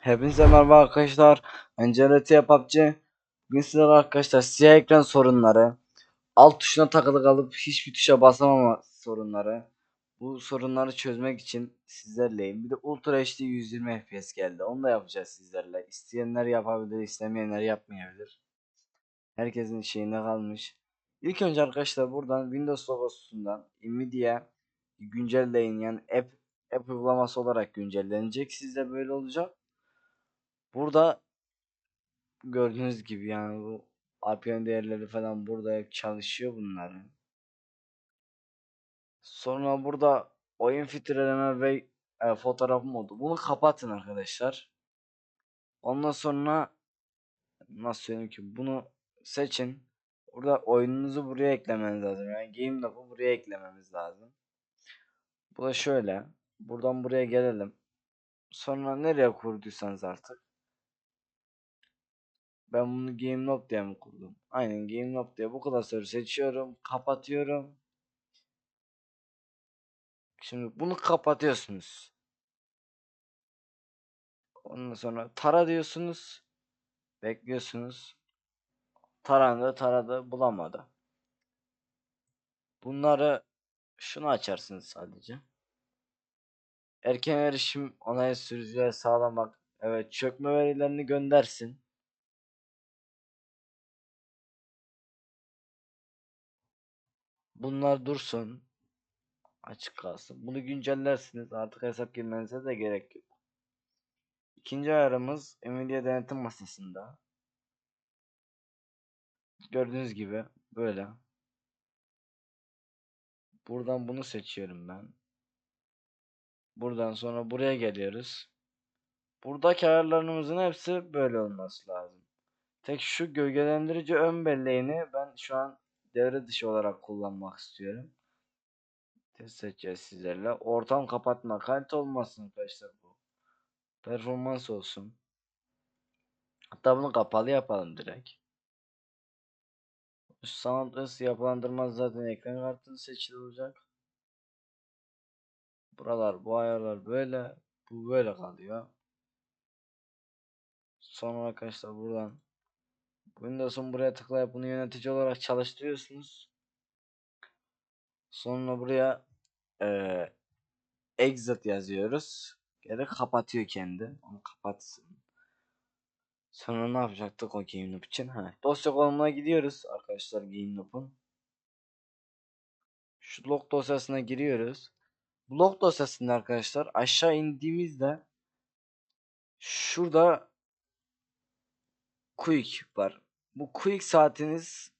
Hepinize merhaba arkadaşlar. CRT PUBG. Bugün sizlerle arkadaşlar siyah ekran sorunları, alt tuşuna takılı kalıp hiçbir tuşa basamama sorunları. Bu sorunları çözmek için sizlerleyim. Bir de Ultra HD 120 FPS geldi. Onu da yapacağız sizlerle. İsteyenler yapabilir, istemeyenler yapmayabilir. Herkesin şeyine kalmış. İlk önce arkadaşlar buradan Windows logosundan Nvidia güncelleyin yani app, app uygulaması olarak güncellenecek. Sizde böyle olacak. Burada gördüğünüz gibi yani bu RPM değerleri falan burada çalışıyor bunların. Sonra burada oyun filtreleme ve e, fotoğraf modu. Bunu kapatın arkadaşlar. Ondan sonra nasıl söyleyeyim ki bunu seçin. Burada oyununuzu buraya eklemeniz lazım. Yani game log'u buraya eklememiz lazım. Bu da şöyle. Buradan buraya gelelim. Sonra nereye kurduysanız artık. Ben bunu GameLob diye mi kurdum? Aynen GameLob diye bu klasörü seçiyorum. Kapatıyorum. Şimdi bunu kapatıyorsunuz. Ondan sonra tara diyorsunuz. Bekliyorsunuz. Tarandı taradı bulamadı. Bunları şunu açarsınız sadece. Erken erişim onay sürücüye sağlamak. Evet çökme verilerini göndersin. Bunlar dursun. Açık kalsın. Bunu güncellersiniz. Artık hesap girmenize de gerek yok. İkinci ayarımız Nvidia denetim masasında. Gördüğünüz gibi böyle. Buradan bunu seçiyorum ben. Buradan sonra buraya geliyoruz. Buradaki ayarlarımızın hepsi böyle olması lazım. Tek şu gölgelendirici ön belleğini ben şu an devre dışı olarak kullanmak istiyorum. Test seçeceğiz sizlerle. Ortam kapatma. Kalite olmasın arkadaşlar bu. Performans olsun. Hatta bunu kapalı yapalım direkt. Sound ısı yapılandırmaz zaten ekran kartı seçili olacak. Buralar bu ayarlar böyle. Bu böyle kalıyor. Sonra arkadaşlar buradan Windows'un buraya tıklayıp bunu yönetici olarak çalıştırıyorsunuz. Sonra buraya eee exit yazıyoruz. Geri kapatıyor kendi. Onu kapatsın. Sonra ne yapacaktık o GameLoop için? Ha, dosya konumuna gidiyoruz arkadaşlar GameLoop'un. Şu log dosyasına giriyoruz. Log dosyasında arkadaşlar aşağı indiğimizde şurada quick var. Bu quick saatiniz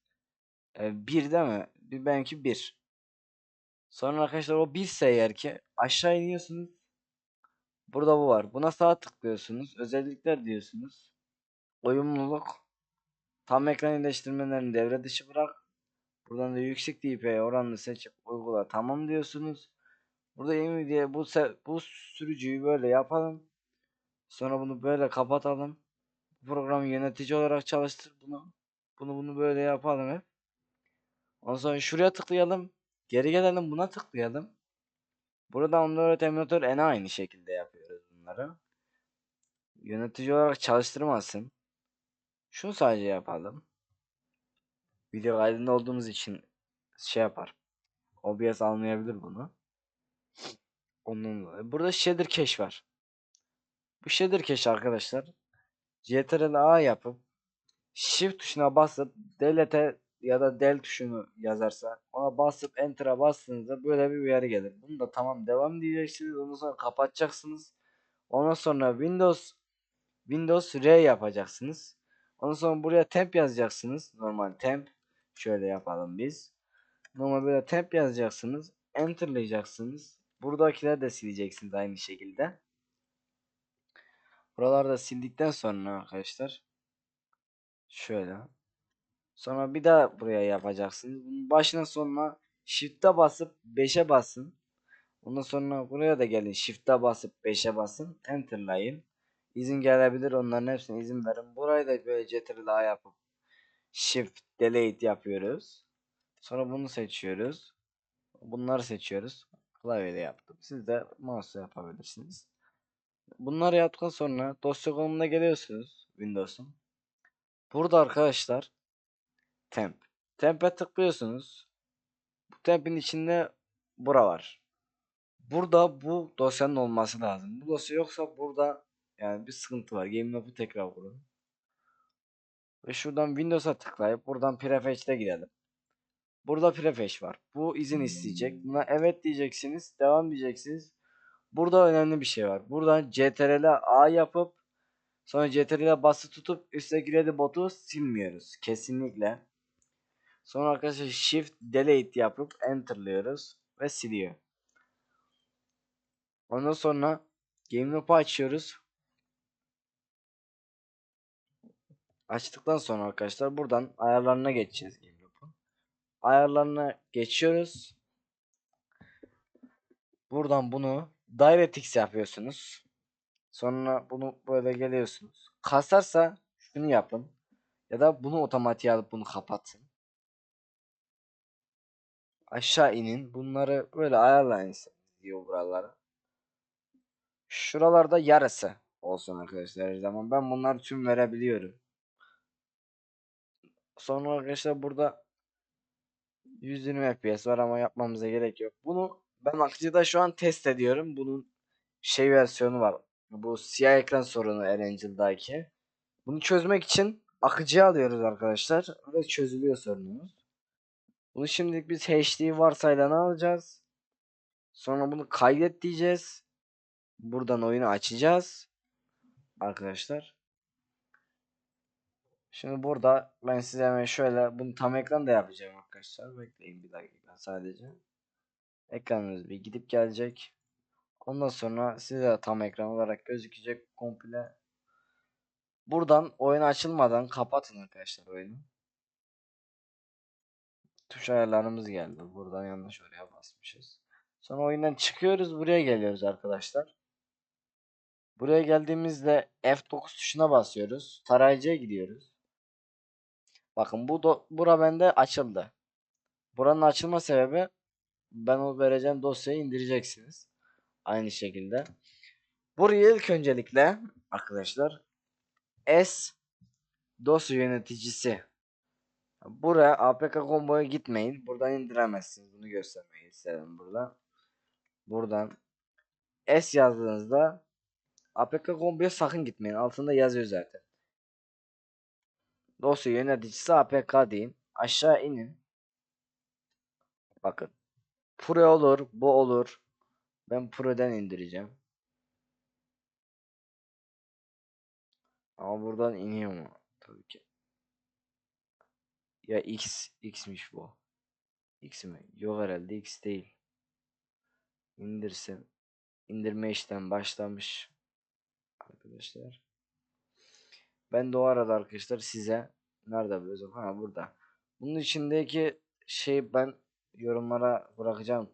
e, 1 değil mi? Bir benimki 1. Sonra arkadaşlar o 1 ise eğer ki aşağı iniyorsunuz. Burada bu var. Buna sağ tıklıyorsunuz. Özellikler diyorsunuz. Uyumluluk. Tam ekran iyileştirmelerini devre dışı bırak. Buradan da yüksek DPI oranını seçip uygula tamam diyorsunuz. Burada Nvidia bu bu sürücüyü böyle yapalım. Sonra bunu böyle kapatalım. Programı yönetici olarak çalıştır bunu. Bunu bunu böyle yapalım hep. Ondan sonra şuraya tıklayalım. Geri gelelim buna tıklayalım. Burada Android emülatör en aynı şekilde yapıyoruz bunları. Yönetici olarak çalıştırmasın. Şunu sadece yapalım. Video kaydında olduğumuz için şey yapar. OBS almayabilir bunu. Dolayı. Burada shader cache var. Bu shader cache arkadaşlar Ctrl A yapıp Shift tuşuna basıp delete ya da del tuşunu yazarsa ona basıp enter'a bastığınızda böyle bir uyarı gelir. Bunu da tamam devam diyeceksiniz. Ondan sonra kapatacaksınız. Ondan sonra Windows Windows R yapacaksınız. Ondan sonra buraya temp yazacaksınız. Normal temp. Şöyle yapalım biz. Normal böyle temp yazacaksınız. Enter'layacaksınız. Buradakileri de sileceksiniz aynı şekilde. Buralarda sildikten sonra arkadaşlar şöyle sonra bir daha buraya yapacaksınız. Bunun başına sonuna shift'e basıp 5'e basın. Ondan sonra buraya da gelin shift'e basıp 5'e basın. Enter'layın. İzin gelebilir onların hepsine izin verin. Burayı da böyle Ctrl A yapıp shift delete yapıyoruz. Sonra bunu seçiyoruz. Bunları seçiyoruz. Klavyede yaptım. Siz de mouse yapabilirsiniz. Bunları yaptıktan sonra dosya konumuna geliyorsunuz Windows'un. Burada arkadaşlar temp. Temp'e tıklıyorsunuz. Bu temp'in içinde bura var. Burada bu dosyanın olması lazım. Bu dosya yoksa burada yani bir sıkıntı var. Game Lob'u tekrar kurun. Ve şuradan Windows'a tıklayıp buradan Prefetch'e gidelim. Burada Prefetch var. Bu izin isteyecek. Buna evet diyeceksiniz. Devam diyeceksiniz. Burada önemli bir şey var. Buradan CTRL A yapıp sonra CTRL bası tutup üstteki ready botu silmiyoruz. Kesinlikle. Sonra arkadaşlar shift delete yapıp enterlıyoruz ve siliyor. Ondan sonra game loop'u açıyoruz. Açtıktan sonra arkadaşlar buradan ayarlarına geçeceğiz game loop'un. Ayarlarına geçiyoruz. Buradan bunu DirectX yapıyorsunuz. Sonra bunu böyle geliyorsunuz. Kasarsa şunu yapın. Ya da bunu otomatiğe alıp bunu kapatın. Aşağı inin. Bunları böyle ayarlayın diyor buralara. Şuralarda yarısı olsun arkadaşlar zaman. Ben bunları tüm verebiliyorum. Sonra arkadaşlar burada 120 FPS var ama yapmamıza gerek yok. Bunu ben akıcıda şu an test ediyorum. Bunun şey versiyonu var. Bu siyah ekran sorunu Erangel'daki. Bunu çözmek için akıcıya alıyoruz arkadaşlar. Ve çözülüyor sorunumuz. Bunu şimdilik biz HD varsayılanı alacağız. Sonra bunu kaydet diyeceğiz. Buradan oyunu açacağız. Arkadaşlar. Şimdi burada ben size hemen şöyle bunu tam ekran da yapacağım arkadaşlar. Bekleyin bir dakika sadece. Ekranınız bir gidip gelecek. Ondan sonra size tam ekran olarak gözükecek komple. Buradan oyun açılmadan kapatın arkadaşlar oyunu. Tuş ayarlarımız geldi. Buradan yanlış oraya basmışız. Sonra oyundan çıkıyoruz. Buraya geliyoruz arkadaşlar. Buraya geldiğimizde F9 tuşuna basıyoruz. Tarayıcıya gidiyoruz. Bakın bu bura bende açıldı. Buranın açılma sebebi ben o vereceğim dosyayı indireceksiniz. Aynı şekilde. Buraya ilk öncelikle arkadaşlar S dosya yöneticisi. Buraya APK combo'ya gitmeyin. Buradan indiremezsiniz. Bunu göstermeyi istedim burada. Buradan S yazdığınızda APK combo'ya sakın gitmeyin. Altında yazıyor zaten. Dosya yöneticisi APK deyin. Aşağı inin. Bakın. Pro olur. Bu olur. Ben Pro'dan indireceğim. Ama buradan iniyor mu? Tabii ki. Ya X, X'miş bu. X mi? Yok herhalde X değil. İndirsin. İndirme işlem başlamış. Arkadaşlar. Ben de o arada arkadaşlar size nerede biliyorsun? Ha burada. Bunun içindeki şey ben yorumlara bırakacağım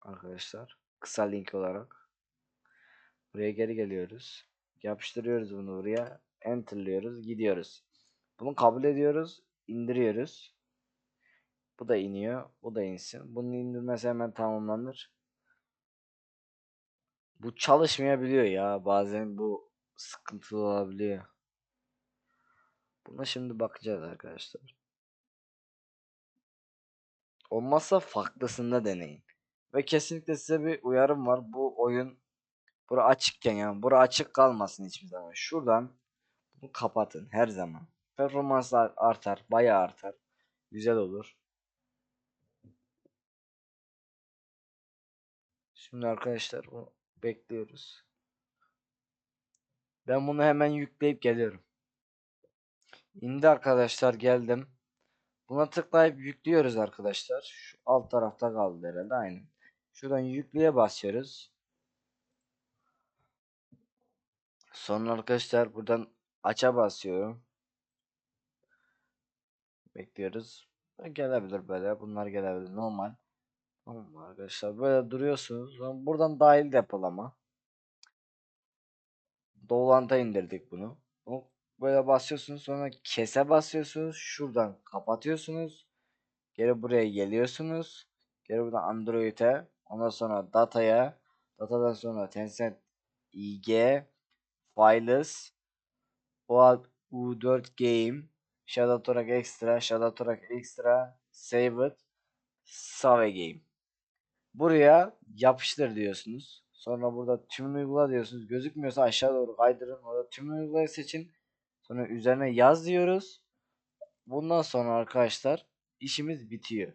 arkadaşlar. Kısa link olarak. Buraya geri geliyoruz. Yapıştırıyoruz bunu buraya. Enter'lıyoruz. Gidiyoruz. Bunu kabul ediyoruz. indiriyoruz. Bu da iniyor. Bu da insin. Bunun indirmesi hemen tamamlanır. Bu çalışmayabiliyor ya. Bazen bu sıkıntılı olabiliyor. Buna şimdi bakacağız arkadaşlar. Olmazsa farklısında deneyin. Ve kesinlikle size bir uyarım var. Bu oyun bura açıkken yani bura açık kalmasın hiçbir zaman. Şuradan bunu kapatın her zaman. Performanslar artar, bayağı artar. Güzel olur. Şimdi arkadaşlar bunu bekliyoruz. Ben bunu hemen yükleyip geliyorum. İndi arkadaşlar geldim. Buna tıklayıp yüklüyoruz arkadaşlar. Şu alt tarafta kaldı herhalde aynı. Şuradan yükleye basıyoruz. Sonra arkadaşlar buradan aça basıyorum. Bekliyoruz. Gelebilir böyle. Bunlar gelebilir. Normal. Tamam arkadaşlar. Böyle duruyorsunuz. Buradan dahil depolama. Dolanta indirdik bunu. Böyle basıyorsunuz. Sonra kese basıyorsunuz. Şuradan kapatıyorsunuz. Geri buraya geliyorsunuz. Geri buradan Android'e. Ondan sonra dataya. Datadan sonra Tencent IG Files OAuth U4 Game Shadowtorak Extra Shadowtorak Extra Save it Save Game Buraya yapıştır diyorsunuz. Sonra burada tüm uygula diyorsunuz. Gözükmüyorsa aşağı doğru kaydırın. Orada tüm uygulayı seçin. Sonra üzerine yaz diyoruz. Bundan sonra arkadaşlar işimiz bitiyor.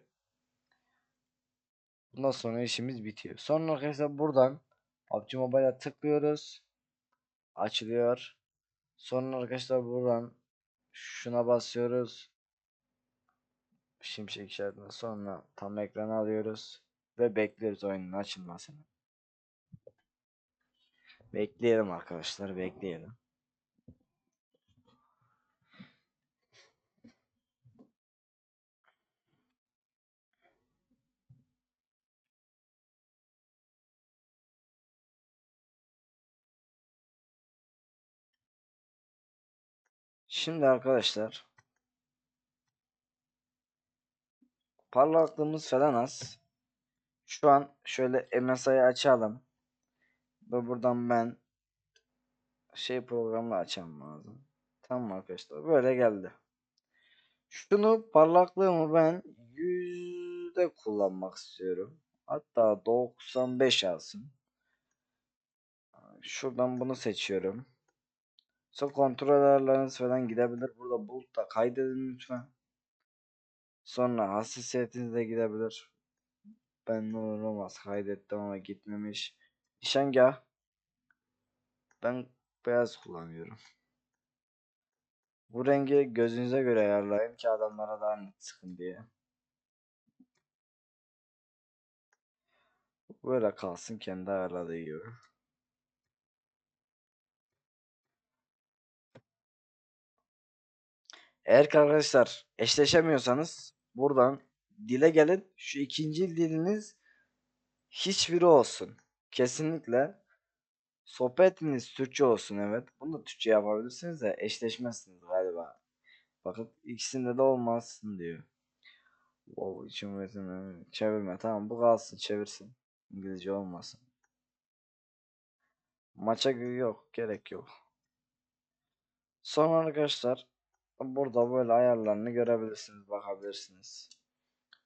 Bundan sonra işimiz bitiyor. Sonra arkadaşlar buradan PUBG Mobile'a tıklıyoruz. Açılıyor. Sonra arkadaşlar buradan şuna basıyoruz. Şimşek işaretine sonra tam ekranı alıyoruz ve bekliyoruz oyunun açılmasını. Bekleyelim arkadaşlar, bekleyelim. Şimdi arkadaşlar parlaklığımız falan az. Şu an şöyle MSI'yi açalım. Ve buradan ben şey programla açmam lazım. Tamam arkadaşlar böyle geldi. Şunu parlaklığımı ben yüzde kullanmak istiyorum. Hatta 95 alsın. Şuradan bunu seçiyorum. Sonra kontrol ayarlarınız falan gidebilir. Burada bulutta kaydedin lütfen. Sonra hassasiyetiniz de gidebilir. Ben ne olur olmaz kaydettim ama gitmemiş. Nişangah. Ben beyaz kullanıyorum. Bu rengi gözünüze göre ayarlayın ki adamlara daha net sıkın diye. Böyle kalsın kendi ayarladığı gibi. Eğer ki arkadaşlar eşleşemiyorsanız buradan dile gelin. Şu ikinci diliniz hiçbiri olsun. Kesinlikle sohbetiniz Türkçe olsun evet. Bunu da Türkçe yapabilirsiniz de eşleşmezsiniz galiba. Bakın ikisinde de olmazsın diyor. Wow, için çevirme tamam bu kalsın çevirsin. İngilizce olmasın. Maça yok gerek yok. Sonra arkadaşlar burada böyle ayarlarını görebilirsiniz bakabilirsiniz.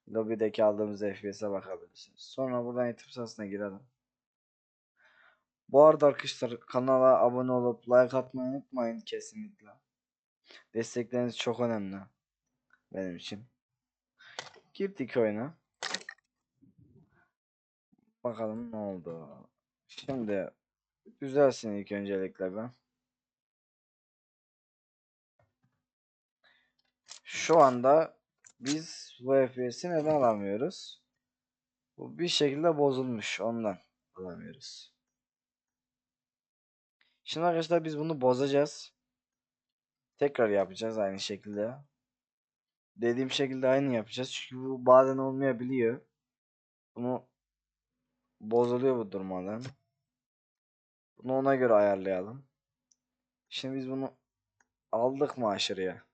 Lobby'deki aldığımız FPS'e bakabilirsiniz. Sonra buradan YouTube sayfasına girelim. Bu arada arkadaşlar kanala abone olup like atmayı unutmayın kesinlikle. Destekleriniz çok önemli. Benim için. Girdik oyuna. Bakalım ne oldu. Şimdi düzelsin ilk öncelikle ben. Şu anda biz bu FPS'i neden alamıyoruz? Bu bir şekilde bozulmuş ondan alamıyoruz. Şimdi arkadaşlar biz bunu bozacağız. Tekrar yapacağız aynı şekilde. Dediğim şekilde aynı yapacağız. Çünkü bu bazen olmayabiliyor. Bunu bozuluyor bu durmadan. Bunu ona göre ayarlayalım. Şimdi biz bunu aldık mı aşırıya?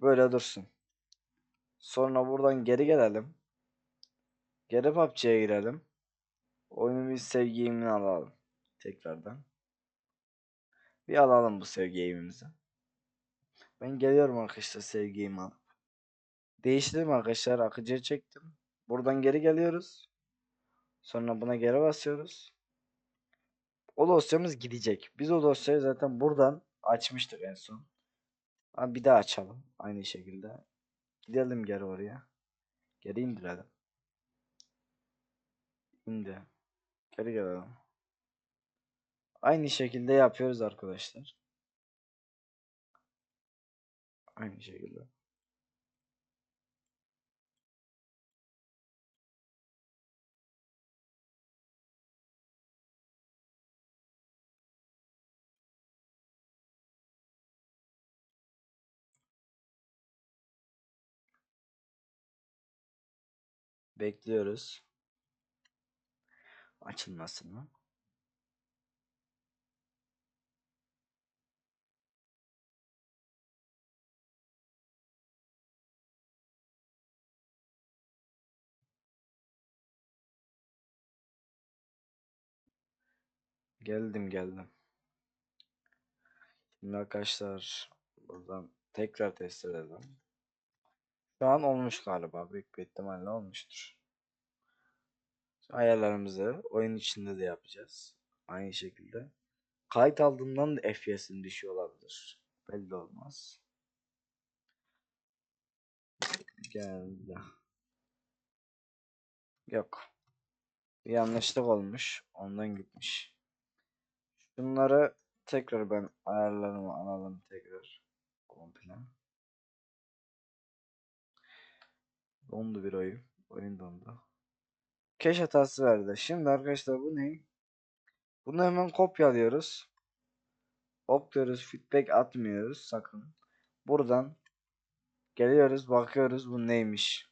Böyle dursun. Sonra buradan geri gelelim. Geri PUBG'ye girelim. Oyunu bir sevgi alalım. Tekrardan. Bir alalım bu sevgi eğimimizi. Ben geliyorum arkadaşlar sevgi eğimi alıp. Değiştirdim arkadaşlar. Akıcıya çektim. Buradan geri geliyoruz. Sonra buna geri basıyoruz. O dosyamız gidecek. Biz o dosyayı zaten buradan açmıştık en son. Bir daha açalım. Aynı şekilde. Gidelim geri oraya. Geri indirelim. İndi. Geri gelelim. Aynı şekilde yapıyoruz arkadaşlar. Aynı şekilde. Bekliyoruz. Açılmasını. Geldim geldim. Şimdi arkadaşlar buradan tekrar test edelim. Şu an olmuş galiba. Büyük bir ihtimalle olmuştur. Ayarlarımızı oyun içinde de yapacağız. Aynı şekilde. Kayıt aldığımdan da FPS'im düşüyor olabilir. Belli olmaz. Geldi. Yok. Bir yanlışlık olmuş. Ondan gitmiş. Şunları tekrar ben ayarlarımı alalım tekrar. Komple. Dondu bir oyun. Oyun dondu. Cache hatası verdi. Şimdi arkadaşlar bu ne? Bunu hemen kopyalıyoruz. Hop diyoruz. Feedback atmıyoruz sakın. Buradan geliyoruz bakıyoruz bu neymiş.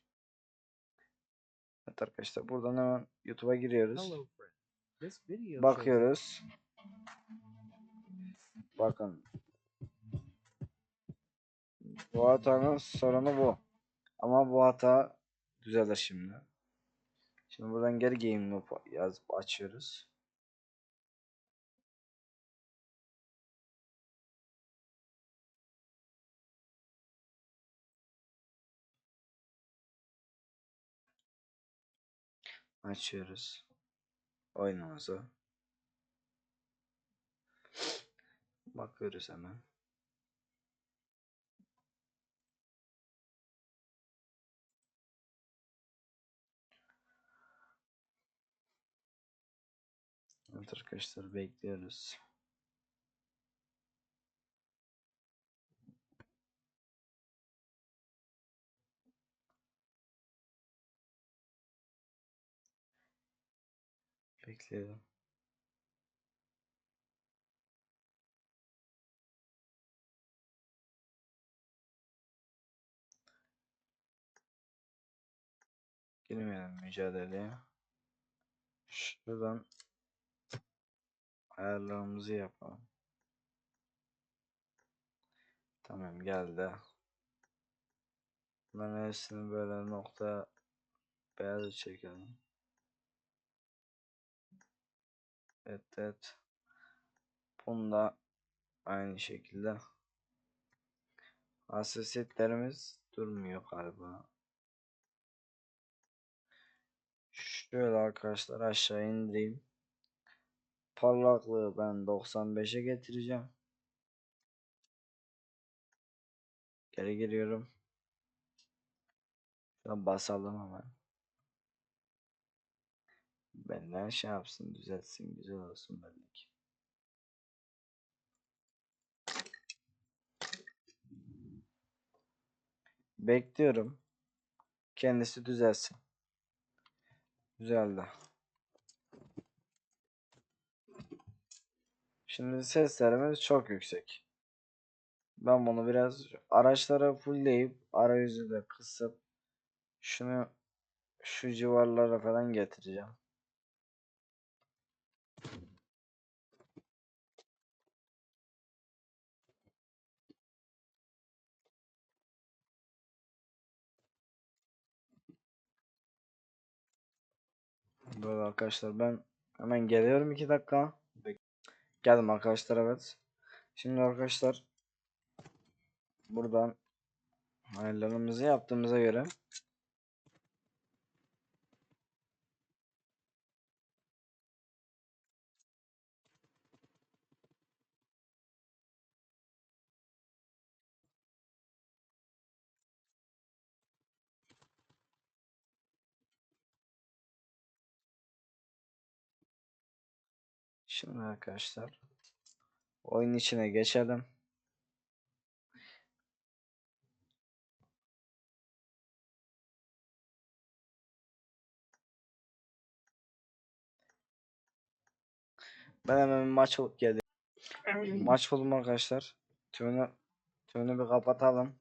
Evet arkadaşlar buradan hemen YouTube'a giriyoruz. Bakıyoruz. Bakın. Bu hatanın sorunu bu. Ama bu hata düzelir şimdi. Şimdi buradan geri game loop yazıp açıyoruz. Açıyoruz. Oyunumuzu. Bakıyoruz hemen. Evet arkadaşlar bekliyoruz. Bekleyelim. Girmeyelim mücadeleye. Şuradan ayarlarımızı yapalım. Tamam geldi. Ben hepsini böyle nokta beyaz çekelim. Evet evet. Bunda aynı şekilde. Hassasiyetlerimiz durmuyor galiba. Şöyle arkadaşlar aşağı indireyim. Parlaklığı ben 95'e getireceğim. Geri giriyorum. Şuna basalım hemen. Benden şey yapsın düzeltsin güzel olsun belki. Bekliyorum. Kendisi düzelsin. Güzeldi. Şimdi seslerimiz çok yüksek. Ben bunu biraz araçlara fullleyip arayüzü de kısıp şunu şu civarlara falan getireceğim. Böyle arkadaşlar ben hemen geliyorum 2 dakika. Geldim arkadaşlar evet. Şimdi arkadaşlar buradan ayarlarımızı yaptığımıza göre Şimdi arkadaşlar oyun içine geçelim. Ben hemen bir maç olup geldim. Maç buldum arkadaşlar. Tümünü, tümünü bir kapatalım.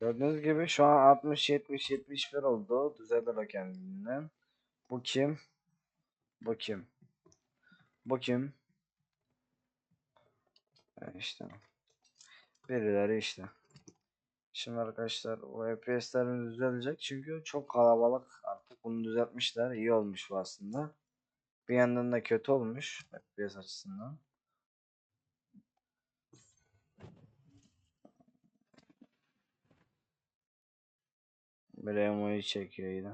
Gördüğünüz gibi şu an 60 70 71 oldu. Düzeldi o kendinden. Bu kim? Bu kim? Bu kim? İşte. Birileri işte. Şimdi arkadaşlar o FPS'lerimiz düzelecek çünkü çok kalabalık artık bunu düzeltmişler iyi olmuş bu aslında. Bir yandan da kötü olmuş FPS açısından. Bir emoji çekiyor yine.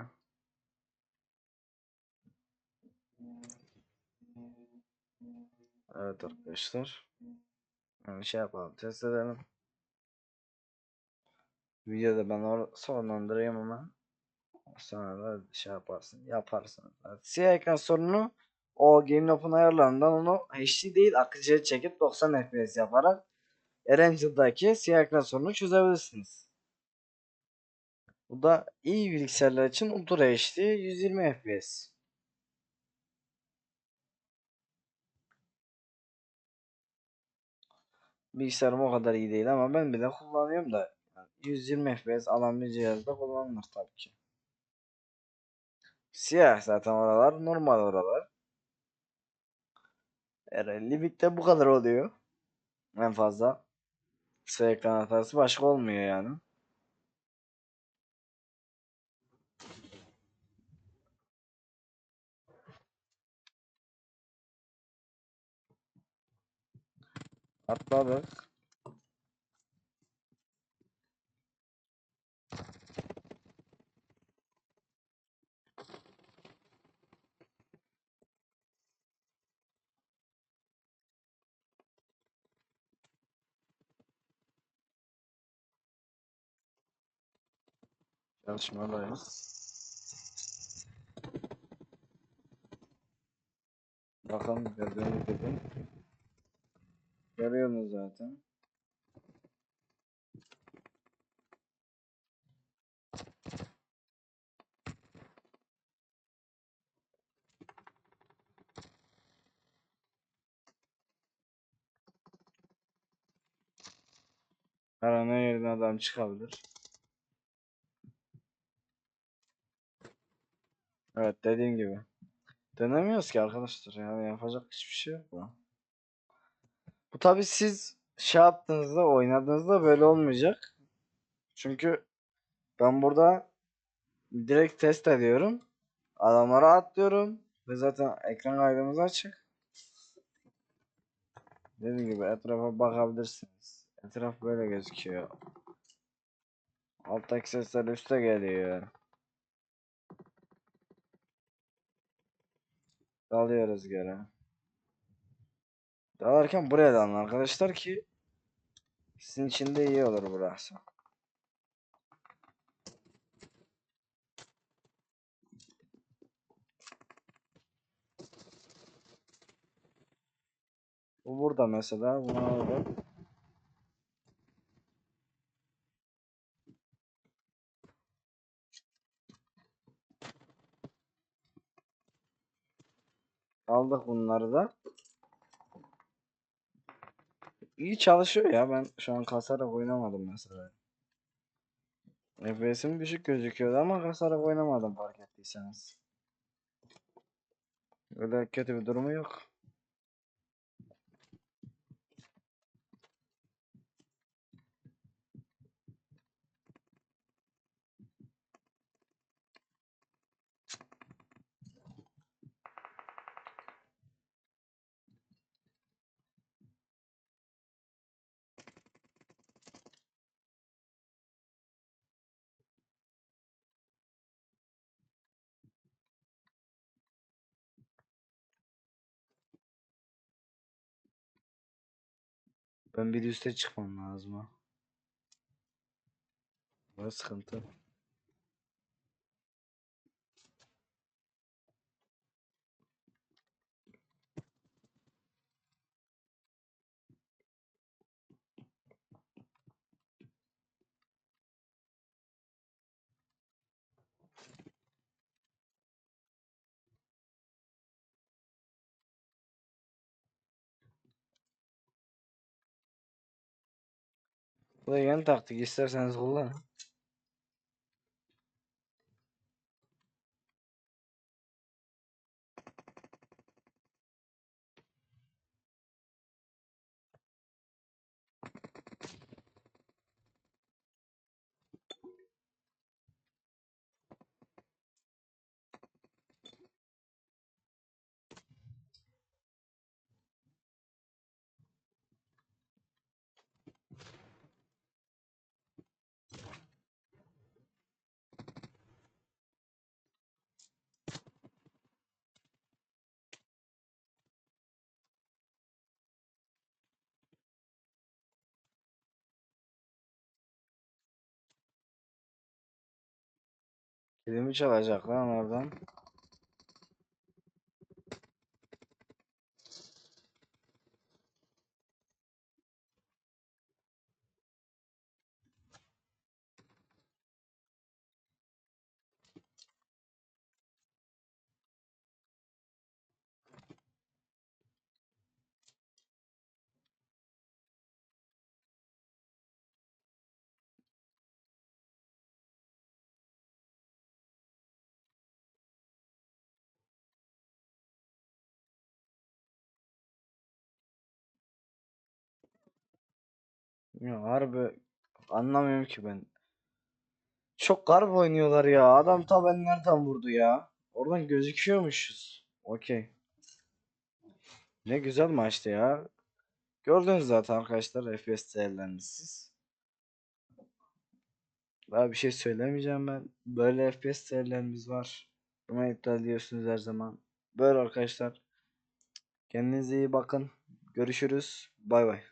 Evet arkadaşlar. Yani şey yapalım test edelim. Videoda ben or sonlandırayım ama sonra da şey yaparsın yaparsın. Siyah ekran sorunu o GameLob'un ayarlarından onu HD değil akıcıya çekip 90 FPS yaparak Erangel'daki siyah ekran sorununu çözebilirsiniz. Bu da iyi bilgisayarlar için Ultra HD 120 FPS. Bilgisayarım o kadar iyi değil ama ben bile kullanıyorum da yani 120 FPS alan bir cihazda kullanılır tabii ki. Siyah zaten oralar normal oralar. Herhalde bu kadar oluyor. En fazla. Kısa ekran hatası başka olmuyor yani. Atladık. Çalışmadayız. Bakalım gördüğünüz gibi. Görüyorsunuz zaten. Her an yerden adam çıkabilir. Evet dediğim gibi. Denemiyoruz ki arkadaşlar yani yapacak hiçbir şey yok bu. Bu tabi siz şey yaptığınızda oynadığınızda böyle olmayacak. Çünkü ben burada direkt test ediyorum. Adamlara atlıyorum. Ve zaten ekran kaydımız açık. Dediğim gibi etrafa bakabilirsiniz. Etraf böyle gözüküyor. Alttaki sesler üste geliyor. Dalıyoruz geri. Dalarken buraya dalın arkadaşlar ki sizin için de iyi olur burası. Bu burada mesela. Bunu alalım. Aldık bunları da. İyi çalışıyor ya. Ben şu an kasarak oynamadım mesela. FPS'im düşük gözüküyordu ama kasarak oynamadım fark ettiyseniz. Öyle kötü bir durumu yok. Ben bir üste çıkmam lazım ha. Bu sıkıntı. Bu da yeni taktik isterseniz kullanın. Kilimi çalacak lan oradan. Ya harbi anlamıyorum ki ben. Çok garip oynuyorlar ya. Adam ta ben nereden vurdu ya? Oradan gözüküyormuşuz. Okey. Ne güzel maçtı ya. Gördünüz zaten arkadaşlar FPS değerlerini siz. Daha bir şey söylemeyeceğim ben. Böyle FPS değerlerimiz var. Buna iptal diyorsunuz her zaman. Böyle arkadaşlar. Kendinize iyi bakın. Görüşürüz. Bay bay.